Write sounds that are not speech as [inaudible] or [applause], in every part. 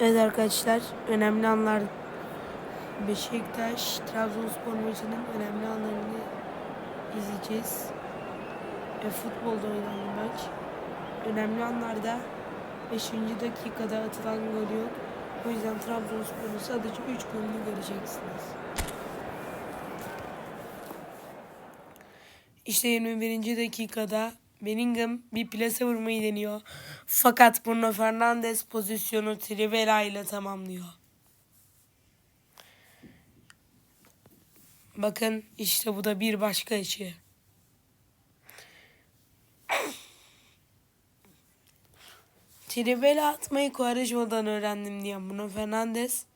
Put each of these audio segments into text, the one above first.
Evet arkadaşlar önemli anlar Beşiktaş Trabzonspor maçının önemli anlarını izleyeceğiz. E, futbolda oynanan maç. Önemli anlarda 5. dakikada atılan gol yok. O yüzden Trabzonspor'un sadece 3 golünü göreceksiniz. İşte 21. dakikada Bellingham bir plase vurmayı deniyor. Fakat Bruno Fernandes pozisyonu Trivela ile tamamlıyor. Bakın işte bu da bir başka açı. [coughs] Trivela atmayı Quaresma'dan öğrendim diyen Bruno Fernandes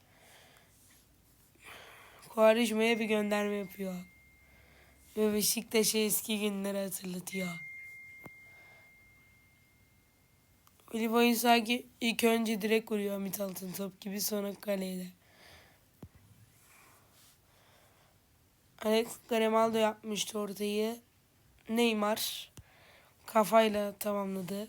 Quaresma'ya bir gönderme yapıyor. Ve Beşiktaş'a eski günleri hatırlatıyor. Oliver Inzaghi ilk önce direkt vuruyor Mithal'ın top gibi sonra kaleye. Alex Grimaldo yapmıştı ortayı. Neymar kafayla tamamladı.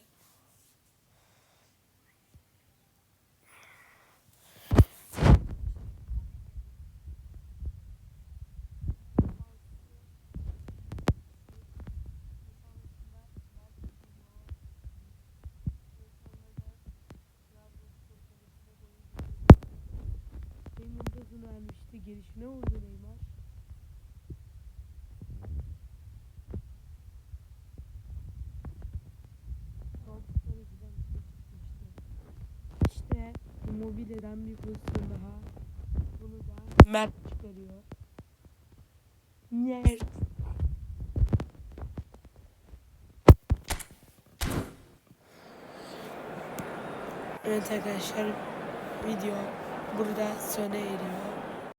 Vermişti. Gelişine vurdu Neymar. Çıkmıştı. İşte Immobile'den bir pozisyon daha. Bunu da Mert çıkarıyor. Mert. Evet arkadaşlar video burada sona eriyor.